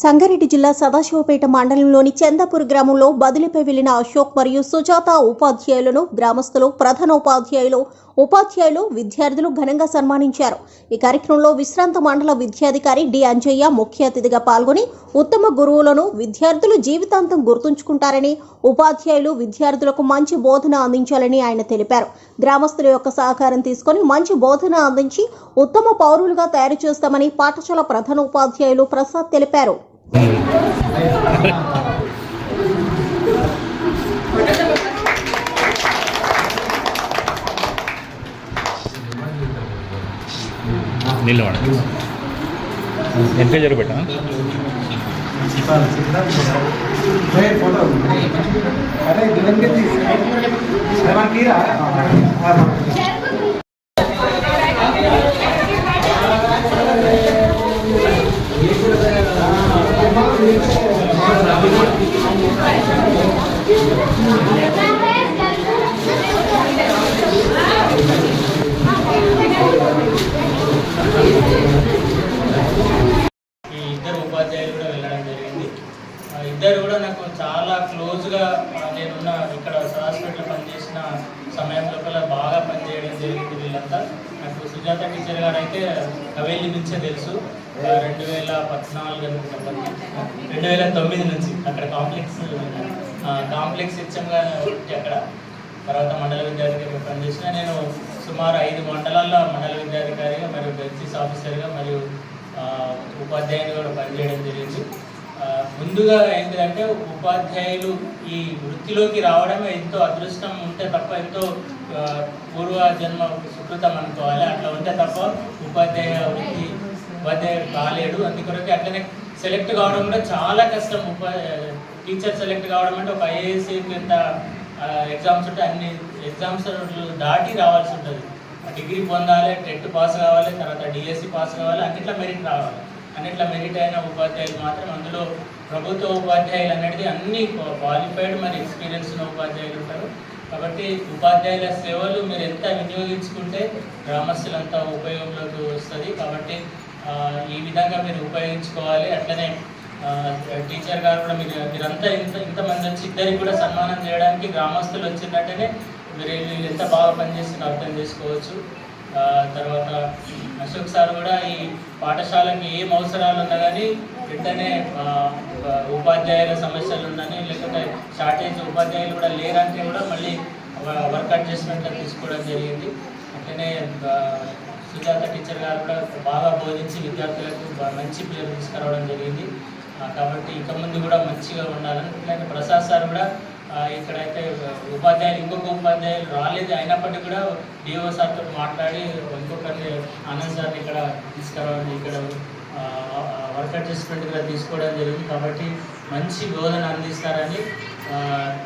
సంగారెడ్డి జిల్లా సదాశివపేట మండలంలోని చందాపూర్ గ్రామంలో బదిలీపై వెళ్ళిన అశోక్ మరియు సుజాత ఉపాధ్యాయులను గ్రామస్తులు ప్రధానోపాధ్యాయులు ఉపాధ్యాయులు విద్యార్థులు ఘనంగా సన్మానించారు. ఈ కార్యక్రమంలో విశ్రాంత మండల విద్యాధికారి డి అంజయ్య ముఖ్య అతిథిగా పాల్గొని ఉత్తమ గురువులను విద్యార్థులు జీవితాంతం గుర్తుంచుకుంటారని ఉపాధ్యాయులు విద్యార్థులకు మంచి బోధన అందించాలని ఆయన తెలిపారు. గ్రామస్తుల యొక్క సహకారం తీసుకొని మంచి బోధన అందించి ఉత్తమ పౌరులుగా తయారు చేస్తామని పాఠశాల ప్రధాన ఉపాధ్యాయులు ప్రసాద్ తెలిపారు. నిలబడ ఎంత జరుగు పెట్టా ఫోటో అరే దివంగతి ఈ ఇద్దరు ఉపాధ్యాయులు కూడా వెళ్ళడం జరిగింది. ఆ ఇద్దరు కూడా నాకు చాలా క్లోజ్గా ఆ, నేనున్న ఇక్కడ హాస్పిటల్లో పనిచేసిన సమయం లోపల జరిగింది నాకు సుజాత టీచర్ గారు అయితే కవేలి నుంచే తెలుసు. రెండు వేల పద్నాలుగు రెండు వేల తొమ్మిది నుంచి అక్కడ కాంప్లెక్స్ కాంప్లెక్స్ హెచ్ఎంగా ఉంటే అక్కడ. తర్వాత మండల విద్యాధికారిగా పనిచేసిన నేను సుమారు ఐదు మండలాల్లో మండల విద్యాధికారిగా మరియు బెంచీస్ ఆఫీసర్గా మరియు ఉపాధ్యాయులు కూడా పనిచేయడం జరిగింది. ముందుగా ఏంటంటే ఉపాధ్యాయులు ఈ వృత్తిలోకి రావడమే ఎంతో అదృష్టం ఉంటే తప్ప ఎంతో పూర్వ జన్మ సుకృతం అనుకోవాలి. అట్లా ఉంటే తప్ప ఉపాధ్యాయ వృత్తి ఉపాధ్యాయుడు కాలేడు. అందుకొరకే అట్లనే సెలెక్ట్ కావడం కూడా చాలా కష్టం. ఉపా టీచర్ సెలెక్ట్ కావడం అంటే ఒక ఐఏఎస్ కింద ఎగ్జామ్స్ ఉంటే అన్ని ఎగ్జామ్స్ దాటి రావాల్సి ఉంటుంది. డిగ్రీ పొందాలి టెట్ పాస్ కావాలి తర్వాత డిఎస్సి పాస్ కావాలి అన్నిట్లా మెరిట్ రావాలి. అన్నిట్లా మెరిట్ అయిన ఉపాధ్యాయులు మాత్రం అందులో ప్రభుత్వ ఉపాధ్యాయులు అనేది అన్ని క్వాలిఫైడ్ మరి ఎక్స్పీరియన్స్ ఉన్న ఉపాధ్యాయులు ఉంటారు. కాబట్టి ఉపాధ్యాయుల సేవలు మీరు ఎంత వినియోగించుకుంటే గ్రామస్తులంతా ఉపయోగంలోకి వస్తుంది. కాబట్టి ఈ విధంగా మీరు ఉపయోగించుకోవాలి. అట్లనే టీచర్ గారు కూడా మీరు మీరంతా ఇంత ఇంతమంది వచ్చి ఇద్దరికి కూడా సన్మానం చేయడానికి గ్రామస్తులు వచ్చినట్టనే మీరు వీళ్ళు ఎంత బాగా పనిచేస్తున్నారో అర్థం చేసుకోవచ్చు. తర్వాత అశోక్ సార్ కూడా ఈ పాఠశాలకి ఏం అవసరాలు ఉన్నా కానీ వెంటనే ఉపాధ్యాయుల సమస్యలు ఉందని లేకపోతే షార్టేజ్ ఉపాధ్యాయులు కూడా లేరంటే కూడా మళ్ళీ వర్క్ అడ్జస్ట్మెంట్ తీసుకోవడం జరిగింది. అట్లనే సుజాత టీచర్ గారు కూడా బాగా బోధించి విద్యార్థులకు మంచి పేరు తీసుకురావడం జరిగింది. కాబట్టి ఇక ముందు కూడా మంచిగా ఉండాలని ప్రసాద్ సార్ కూడా ఇక్కడైతే ఉపాధ్యాయులు ఇంకొక ఉపాధ్యాయులు రాలేదు. అయినప్పటికీ కూడా డిఓ సార్తో మాట్లాడి ఇంకొకరిని ఆనంద్ సార్ని ఇక్కడ తీసుకురావడం ఇక్కడ వర్క్ అడ్జస్ట్మెంట్గా తీసుకోవడం జరిగింది. కాబట్టి మంచి బోధన అందిస్తారని